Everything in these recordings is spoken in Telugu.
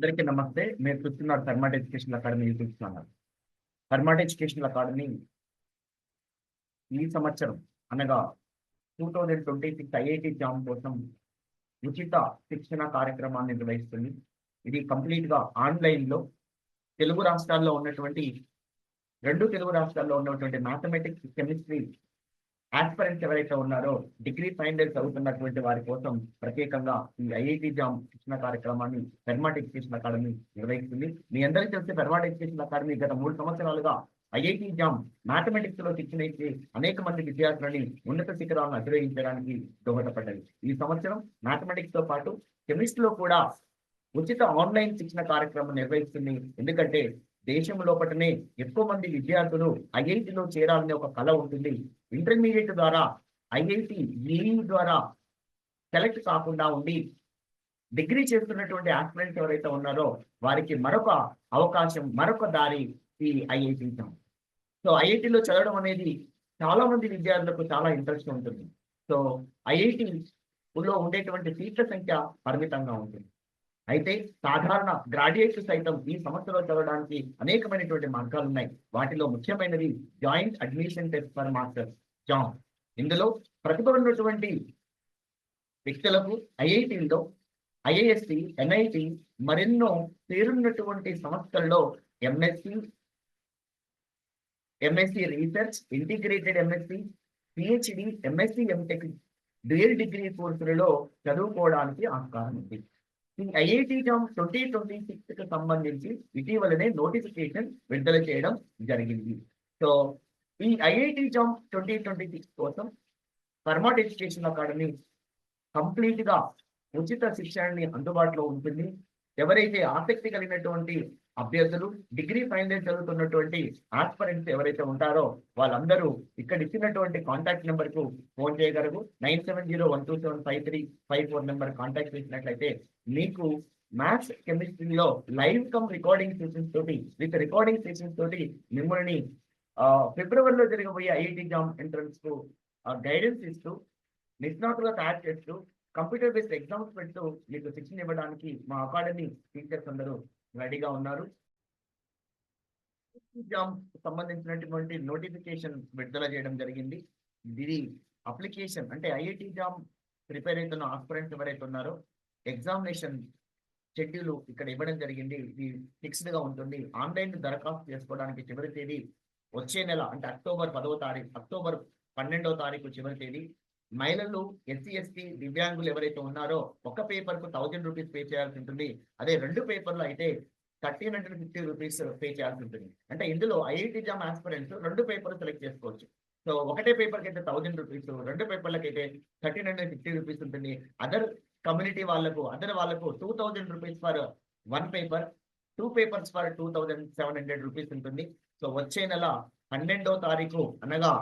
అందరికీ నమస్తే. మీరు చూస్తున్నారు థర్మాట్ ఎడ్యుకేషన్ అకాడమీ యూట్యూబ్ ఛానల్. థర్మాట్ ఎడ్యుకేషన్ అకాడమీ ఈ సంవత్సరం అనగా two thousand twenty six IIT JAM కోసం ఉచిత శిక్షణ కార్యక్రమాన్ని నిర్వహిస్తుంది. ఇది కంప్లీట్గా ఆన్లైన్లో తెలుగు రాష్ట్రాల్లో ఉన్నటువంటి రెండు తెలుగు రాష్ట్రాల్లో ఉన్నటువంటి మ్యాథమెటిక్స్ కెమిస్ట్రీ ఆస్పరెంట్స్ ఎవరైతే ఉన్నారో డిగ్రీ ఫైనల్ చదువుతున్నటువంటి వారి కోసం ప్రత్యేకంగా ఈ ఐఐటి జామ్ శిక్షణ కార్యక్రమాన్ని పెర్మాట్ ఎడ్యుకేషన్ అకాడమీ నిర్వహిస్తుంది. మీ అందరికీ తెలిసి పెర్మాట్ ఎడ్యుకేషన్ అకాడమీ గత మూడు సంవత్సరాలుగా ఐఐటి జామ్ మ్యాథమెటిక్స్లో శిక్షణ ఇచ్చి అనేక మంది విద్యార్థులని ఉన్నత శిఖరాలను అధిరోహించడానికి దోహదపడ్డది. ఈ సంవత్సరం మ్యాథమెటిక్స్తో పాటు కెమిస్ట్రీలో కూడా ఉచిత ఆన్లైన్ శిక్షణ కార్యక్రమం నిర్వహిస్తుంది. ఎందుకంటే దేశం లోపటనే ఎక్కువ మంది విద్యార్థులు ఐఐటిలో చేరాలనే ఒక కళ ఉంటుంది. ఇంటర్మీడియట్ ద్వారా ఐఐటి జేఈ ద్వారా సెలెక్ట్ కాకుండా ఉండి డిగ్రీ చేస్తున్నటువంటి ఆస్పిరెంట్స్ ఎవరైతే ఉన్నారో వారికి మరొక అవకాశం మరొక దారి ఈ ఐఐటి సో ఐఐటిలో చదవడం అనేది చాలా మంది విద్యార్థులకు చాలా ఇంట్రెస్ట్ ఉంటుంది. సో ఐఐటి లో ఉండేటువంటి సీట్ల సంఖ్య పరిమితంగా ఉంటుంది. అయితే సాధారణ గ్రాడ్యుయేట్స్ సైతం ఈ సంస్థలో చదవడానికి అనేకమైనటువంటి మార్గాలు ఉన్నాయి. వాటిలో ముఖ్యమైనది joint admission test for masters. JAM ఇందులో ప్రతిభ ఉన్నటువంటి వ్యక్తులకు ఐఐటీలో ఐఏఎస్సి ఎన్ఐటి మరెన్నో పేరున్నటువంటి సంస్థల్లో MSc MSc research integrated MSc PhD MSc MTech dual degree కోర్సులలో చదువుకోవడానికి ఆస్కారం ఉంది. ఐఐటి జామ్ ట్వంటీ ట్వంటీ సిక్స్కి సంబంధించి ఇటీవలనే నోటిఫికేషన్ విడుదల చేయడం జరిగింది. సో ఈ IIT JAM twenty twenty six కోసం ఫర్మాట్ ఎడ్యుకేషన్ అకాడమీ కంప్లీట్గా ఉచిత శిక్షణని అందుబాటులో ఉంటుంది. ఎవరైతే ఆసక్తి కలిగినటువంటి అభ్యర్థులు డిగ్రీ ఫైనల్ ఇయర్ చదువుతున్నటువంటి ఆస్పరెంట్స్ ఎవరైతే ఉంటారో వాళ్ళందరూ ఇక్కడ ఇచ్చినటువంటి కాంటాక్ట్ నెంబర్కు ఫోన్ చేయగలరు. Nine seven zero one two seven five three five four number contact చేసినట్లయితే మీకు మ్యాథ్స్ కెమిస్ట్రీలో లైవ్ కమ్ రికార్డింగ్ సెషన్స్ తోటి విత్ రికార్డింగ్ సెషన్స్ తోటి మిమ్మల్ని ఫిబ్రవరిలో జరగబోయే ఐఐటి జామ్ ఎంట్రన్స్కు గైడెన్స్ ఇస్తూ నిష్ణాతులుగా తయారు చేస్తూ కంప్యూటర్ బేస్డ్ ఎగ్జామ్స్ పెడుతూ మీకు శిక్షణ ఇవ్వడానికి మా అకాడమీ టీచర్స్ అందరూ రెడీగా ఉన్నారు. జామ్ సంబంధించినటువంటి నోటిఫికేషన్ విడుదల చేయడం జరిగింది. ఇది అప్లికేషన్ అంటే ఐఐటి జామ్ ప్రిపేర్ అవుతున్న ఆస్పిరెంట్స్ ఎవరైతే ఉన్నారో ఎగ్జామినేషన్ షెడ్యూల్ ఇక్కడ ఇవ్వడం జరిగింది. ఇది ఫిక్స్డ్గా ఉంటుంది. ఆన్లైన్ దరఖాస్తు చేసుకోవడానికి చివరి తేదీ వచ్చే నెల అంటే అక్టోబర్ పదవ తారీఖు అక్టోబర్ పన్నెండవ తారీఖు చివరి తేదీ మహిళలు ఎస్సీ ఎస్టీ దివ్యాంగులు ఎవరైతే ఉన్నారో ఒక పేపర్కు థౌజండ్ రూపీస్ పే చేయాల్సి ఉంటుంది. అదే రెండు పేపర్లు అయితే thirteen hundred fifty rupees pay చేయాల్సి ఉంటుంది. అంటే ఇందులో ఐఐటి జామ్ ఆస్పిరెంట్స్ రెండు పేపర్లు సెలెక్ట్ చేసుకోవచ్చు. సో ఒకటే పేపర్కి అయితే థౌజండ్ రూపీస్ రెండు పేపర్లకి అయితే థర్టీన్ హండ్రెడ్ ఫిఫ్టీ రూపీస్ ఉంటుంది. అదర్ కమ్యూనిటీ వాళ్ళకు అదర్ వాళ్ళకు two thousand rupees for one paper two papers for two thousand seven hundred rupees ఉంటుంది. సో వచ్చే నెల పన్నెండో తారీఖు అనగా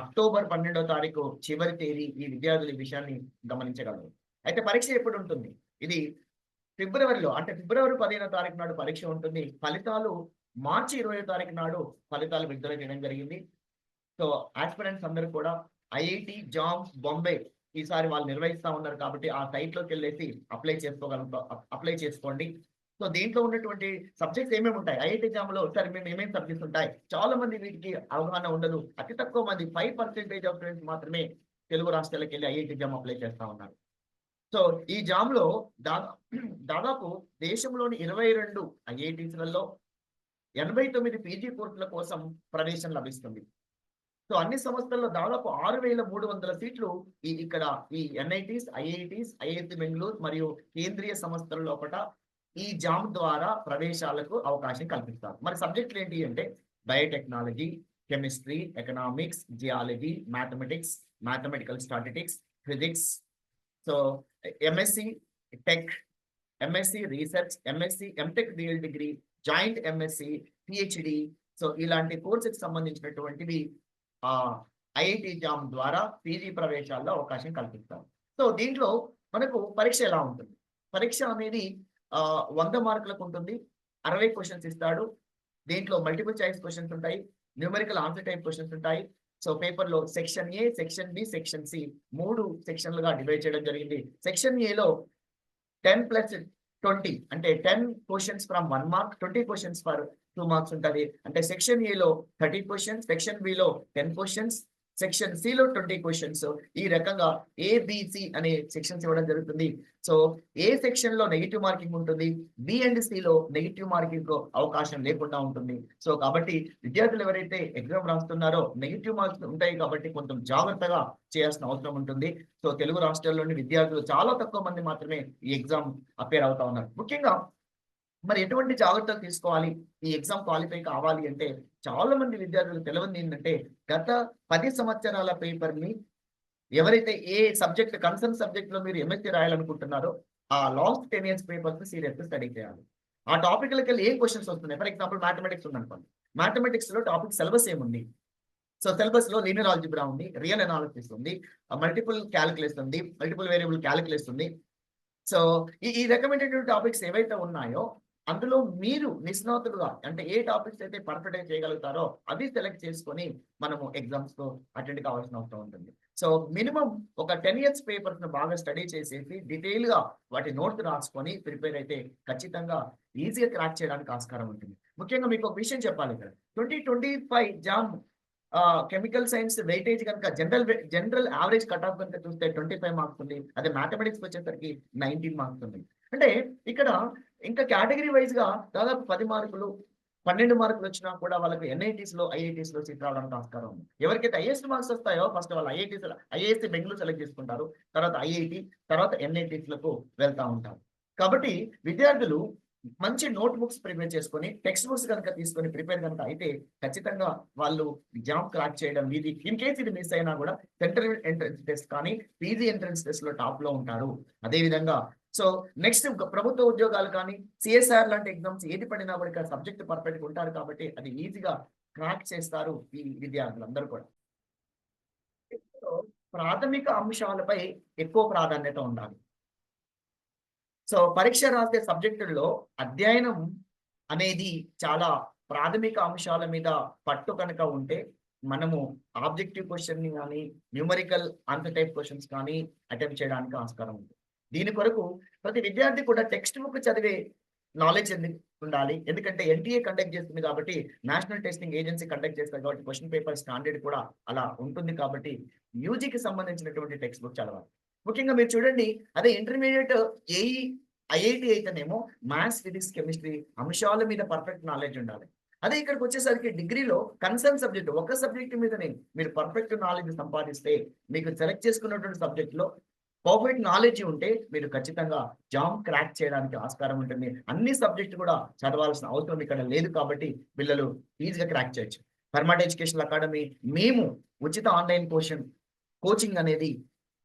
అక్టోబర్ పన్నెండో తారీఖు చివరి తేదీ ఈ విద్యార్థుల ఈ విషయాన్ని గమనించగలరు. అయితే పరీక్ష ఎప్పుడు ఉంటుంది? ఇది ఫిబ్రవరిలో అంటే ఫిబ్రవరి పదిహేనో తారీఖు నాడు పరీక్ష ఉంటుంది. ఫలితాలు మార్చి ఇరవై తారీఖు నాడు ఫలితాలు విడుదల చేయడం జరిగింది. సో ఆస్పిరెంట్స్ అందరూ కూడా ఐఐటి జామ్స్ బాంబే ఈసారి వాళ్ళు నిర్వహిస్తా ఉన్నారు కాబట్టి ఆ సైట్లోకి వెళ్ళేసి అప్లై చేసుకోగలుగుతా అప్లై చేసుకోండి. సో దీంట్లో ఉన్నటువంటి సబ్జెక్ట్స్ ఏమేమి ఉంటాయి? ఐఐటి జామ్లో సరే మేము ఏమేమి సబ్జెక్ట్స్ ఉంటాయి? చాలా మంది వీటికి అవగాహన ఉండదు. అతి తక్కువ మంది ఫైవ్ పర్సెంటేజ్ ఆఫ్ స్టూడెంట్స్ మాత్రమే తెలుగు రాష్ట్రాలకు వెళ్ళి ఐఐటి జామ్ అప్లై చేస్తా ఉన్నారు. సో ఈ జామ్లో దాదా దాదాపు దేశంలోని ఇరవై రెండు ఐఐటీస్లలో ఎనభై తొమ్మిది పీజీ కోర్సుల కోసం ప్రవేశం లభిస్తుంది. సో అన్ని సంస్థల్లో దాదాపు ఆరు వేల మూడు వందల సీట్లు ఈ ఇక్కడ ఈ ఎన్ఐటీస్ ఐఐటీస్ ఐఐటి బెంగళూరు మరియు కేంద్రీయ సంస్థల లోపల ఈ జామ్ ద్వారా ప్రవేశాలకు అవకాశం కల్పిస్తారు. మరి సబ్జెక్టులు ఏంటి అంటే biotechnology chemistry economics geology mathematics mathematical statistics physics. So MSc tech MSc research MSc MTech dual degree joint MSc PhD. So ఇలాంటి కోర్సుకి సంబంధించినటువంటివి ఐఐటి జామ్ ద్వారా పీజీ ప్రవేశాల్లో అవకాశం కల్పిస్తారు. సో దీంట్లో మనకు పరీక్ష ఎలా ఉంటుంది? పరీక్ష అనేది వంద మార్కులకు ఉంటుంది. అరవై క్వశ్చన్స్ ఇస్తాడు. దీంట్లో మల్టిపుల్ చాయిస్ క్వశ్చన్స్ ఉంటాయి. న్యూమరికల్ ఆన్సర్ టైప్ క్వశ్చన్స్ ఉంటాయి. సో పేపర్లో section A section B section C మూడు సెక్షన్లుగా డివైడ్ చేయడం జరిగింది. సెక్షన్ ఏలో టెన్ ప్లస్ ట్వంటీ అంటే ten questions from one mark twenty questions for two marks ఉంటుంది. అంటే సెక్షన్లో థర్టీ క్వశ్చన్స్ సెక్షన్ బిలో టెన్ క్వశ్చన్స్ సెక్షన్ సి లో ట్వంటీ క్వశ్చన్స్. ఈ రకంగా ఏబిసి అనే సెక్షన్స్ ఇవ్వడం జరుగుతుంది. సో ఏ సెక్షన్లో నెగిటివ్ మార్కింగ్ ఉంటుంది? బి అండ్లో నెగిటివ్ మార్కింగ్ అవకాశం లేకుండా ఉంటుంది. సో కాబట్టి విద్యార్థులు ఎవరైతే ఎగ్జామ్ రాస్తున్నారో నెగిటివ్ మార్క్స్ ఉంటాయి కాబట్టి కొంచెం జాగ్రత్తగా చేయాల్సిన అవసరం ఉంటుంది. సో తెలుగు రాష్ట్రాల్లోని విద్యార్థులు చాలా తక్కువ మంది మాత్రమే ఈ ఎగ్జామ్ అపేర్ అవుతా ఉన్నారు. ముఖ్యంగా మరి ఎటువంటి జాగ్రత్తలు తీసుకోవాలి? ఈ ఎగ్జామ్ క్వాలిఫై కావాలి అంటే చాలా మంది విద్యార్థులు తెలియంది ఏంటంటే గత పది సంవత్సరాల పేపర్ని ఎవరైతే ఏ సబ్జెక్ట్ కన్సర్న్ సబ్జెక్ట్లో మీరు ఎంఎస్సీ రాయాలనుకుంటున్నారో ఆ last ten years papers serious study చేయాలి. ఆ టాపిక్ లకి ఏ క్వశ్చన్స్ వస్తున్నాయి? ఫర్ ఎగ్జాంపుల్ మ్యాథమెటిక్స్ ఉందనుకోండి. మ్యాథమెటిక్స్లో టాపిక్ సిలబస్ ఏముంది? సో సిలబస్లో లీనియర్ ఆల్జిబ్రా ఉంది రియల్ అనాలిసిస్ ఉంది మల్టిపుల్ క్యాలిక్యులేస్ ఉంది మల్టిపుల్ వేరియబుల్ క్యాలిక్యులేస్ ఉంది. సో ఈ ఈ రకమైనటువంటి టాపిక్స్ ఏవైతే ఉన్నాయో అందులో మీరు నిష్ణాతులుగా అంటే ఏ టాపిక్స్ అయితే పర్ఫెక్ట్ చేయగలుగుతారో అవి సెలెక్ట్ చేసుకొని మనము ఎగ్జామ్స్లో అటెండ్ కావాల్సిన అవసరం ఉంటుంది. సో మినిమం ఒక టెన్ ఇయర్స్ పేపర్స్ను బాగా స్టడీ చేసేసి డీటెయిల్గా వాటి నోట్స్ రాసుకొని ప్రిపేర్ అయితే ఖచ్చితంగా ఈజీగా క్రాక్ చేయడానికి ఆస్కారం ఉంటుంది. ముఖ్యంగా మీకు ఒక విషయం చెప్పాలి ఇక్కడ twenty twenty five JAM chemical science weightage కనుక general general average cut off కనుక చూస్తే ట్వంటీ ఫైవ్ మార్క్స్ ఉంది. అదే మ్యాథమెటిక్స్ వచ్చేసరికి నైన్టీన్ మార్క్స్ ఉంది. అంటే ఇక్కడ ఇంకా కేటగిరీ వైజ్గా దాదాపు పది మార్కులు పన్నెండు మార్కులు వచ్చినా కూడా వాళ్ళకి ఎన్ఐటీస్లో ఐఐటీస్లో సీట్ రావడానికి ఆస్కారం ఉంది. ఎవరికైతే హైయెస్ట్ మార్క్స్ వస్తాయో ఫస్ట్ వాళ్ళు ఐఐటీస్ ఐఐఎస్సి బెంగళూరు సెలెక్ట్ చేసుకుంటారు. తర్వాత ఐఐటి తర్వాత ఎన్ఐటీస్లకు వెళ్తా ఉంటారు. కాబట్టి విద్యార్థులు మంచి నోట్ బుక్స్ ప్రిపేర్ చేసుకొని టెక్స్ట్ బుక్స్ కనుక తీసుకొని ప్రిపేర్ కనుక అయితే ఖచ్చితంగా వాళ్ళు జాబ్ క్రాక్ చేయడం ఇది ఇన్ కేసు ఇది మిస్ అయినా కూడా సెంట్రల్ ఎంట్రన్స్ టెస్ట్ కానీ పీజీ ఎంట్రన్స్ టెస్ట్లో టాప్లో ఉంటారు. అదేవిధంగా సో నెక్స్ట్ ప్రభుత్వ ఉద్యోగాలు కానీ సిఎస్ఆర్ లాంటి ఎగ్జామ్స్ ఏది పడినా కూడా ఇక్కడ సబ్జెక్ట్ పర్ఫెక్ట్ ఉంటారు కాబట్టి అది ఈజీగా క్రాక్ చేస్తారు ఈ విద్యార్థులందరూ కూడా. ప్రాథమిక అంశాలపై ఎక్కువ ప్రాధాన్యత ఉండాలి. సో పరీక్ష రాసే సబ్జెక్టుల్లో అధ్యయనం అనేది చాలా ప్రాథమిక అంశాల మీద పట్టు కనుక ఉంటే మనము ఆబ్జెక్టివ్ క్వశ్చన్ని కానీ న్యూమరికల్ ఆన్సర్ టైప్ క్వశ్చన్స్ కానీ అటెంప్ట్ చేయడానికి ఆస్కారం ఉంది దీని కొరకు ప్రతి విద్యార్థి కూడా టెక్స్ట్ బుక్ చదివే నాలెడ్జ్ ఉండాలి. ఎందుకంటే ఎన్టీఏ కండక్ట్ చేస్తుంది కాబట్టి నేషనల్ టెస్టింగ్ ఏజెన్సీ కండక్ట్ చేస్తారు కాబట్టి క్వశ్చన్ పేపర్ స్టాండర్డ్ కూడా అలా ఉంటుంది కాబట్టి యూజీకి సంబంధించినటువంటి టెక్స్ట్ బుక్ చదవాలి. ముఖ్యంగా మీరు చూడండి అదే ఇంటర్మీడియట్ ఏఈ ఐఐటి అయితేనేమో మ్యాథ్స్ ఫిజిక్స్ కెమిస్ట్రీ అంశాల మీద పర్ఫెక్ట్ నాలెడ్జ్ ఉండాలి. అదే ఇక్కడికి వచ్చేసరికి డిగ్రీలో కన్సర్న్ సబ్జెక్ట్ ఒక సబ్జెక్ట్ మీదనే మీరు పర్ఫెక్ట్ నాలెడ్జ్ సంపాదిస్తే మీకు సెలెక్ట్ చేసుకున్నటువంటి సబ్జెక్ట్లో పర్ఫెక్ట్ నాలెడ్జ్ ఉంటే మీరు ఖచ్చితంగా జాబ్ క్రాక్ చేయడానికి ఆస్కారం ఉంటుంది. అన్ని సబ్జెక్టు కూడా చదవాల్సిన అవసరం ఇక్కడ లేదు కాబట్టి పిల్లలు ఈజీగా క్రాక్ చేయొచ్చు. పర్మాట్ ఎడ్యుకేషన్ అకాడమీ మేము ఉచిత ఆన్లైన్ కోషన్ కోచింగ్ అనేది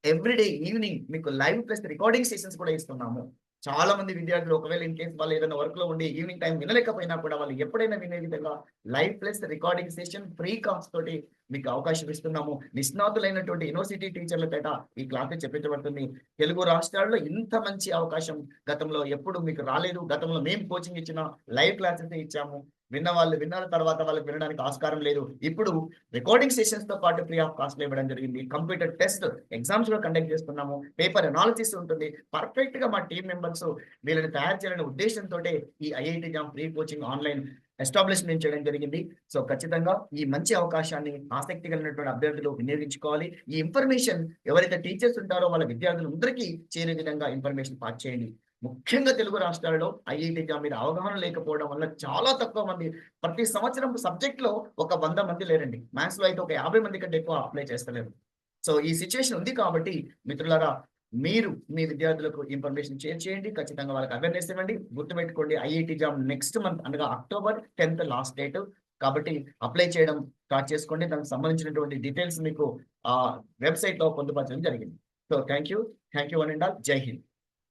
ఎవ్రీడే ఈవినింగ్ మీకు లైవ్ ప్లస్ రికార్డింగ్ సెషన్స్ కూడా ఇస్తున్నాము. చాలా మంది విద్యార్థులు ఒకవేళ ఇన్ కేసు వాళ్ళు ఏదైనా వర్క్లో ఉండి ఈవినింగ్ టైం వినలేకపోయినా కూడా వాళ్ళు ఎప్పుడైనా వినే విధంగా live plus recording session free cost తోటి మీకు అవకాశం ఇస్తున్నాము. నిష్ణాతులైనటువంటి యూనివర్సిటీ టీచర్ల పేట ఈ క్లాస్ చెప్పించబడుతుంది తెలుగు రాష్ట్రాల్లో ఇంత మంచి అవకాశం గతంలో ఎప్పుడు మీకు రాలేదు. గతంలో మేము కోచింగ్ ఇచ్చిన లైవ్ క్లాసెస్ ఇచ్చాము. విన్న వాళ్ళు విన్న తర్వాత వాళ్ళకి వినడానికి ఆస్కారం లేదు. ఇప్పుడు రికార్డింగ్ సెషన్స్తో పాటు ఫ్రీ ఆఫ్ కాస్ట్ ఇవ్వడం జరిగింది. కంప్యూటర్ టెస్ట్ ఎగ్జామ్స్ కూడా కండక్ట్ చేస్తున్నాము. పేపర్ అనాలిసిస్ ఉంటుంది. పర్ఫెక్ట్గా మా టీం మెంబర్స్ వీళ్ళని తయారు చేయాలనే ఉద్దేశంతో ఈ IIT JAM free coaching online establishment చేయడం జరిగింది. సో ఖచ్చితంగా ఈ మంచి అవకాశాన్ని ఆసక్తి కలిగినటువంటి అభ్యర్థులు వినియోగించుకోవాలి. ఈ ఇన్ఫర్మేషన్ ఎవరైతే టీచర్స్ ఉంటారో వాళ్ళ విద్యార్థులందరికీ చేరే విధంగా ఇన్ఫర్మేషన్ పాస్ చేయండి. ముఖ్యంగా తెలుగు రాష్ట్రాల్లో ఐఐటి జామ్ మీద అవగాహన లేకపోవడం వల్ల చాలా తక్కువ మంది ప్రతి సంవత్సరం సబ్జెక్ట్లో ఒక వంద మంది లేరండి. మ్యాథ్స్లో అయితే ఒక యాభై మంది కంటే ఎక్కువ అప్లై చేస్తలేరు. సో ఈ సిచ్యువేషన్ ఉంది కాబట్టి మిత్రులారా మీరు మీ విద్యార్థులకు ఇన్ఫర్మేషన్ షేర్ చేయండి. ఖచ్చితంగా వాళ్ళకి అవేర్నెస్ ఇవ్వండి. గుర్తుపెట్టుకోండి ఐఐటి జామ్ నెక్స్ట్ మంత్ అనగా అక్టోబర్ టెన్త్ లాస్ట్ డేట్ కాబట్టి అప్లై చేయడం స్టార్ట్ చేసుకోండి. దానికి సంబంధించినటువంటి డీటెయిల్స్ మీకు ఆ వెబ్సైట్లో పొందుపరచడం జరిగింది. So thank you thank you one and all జై హింద్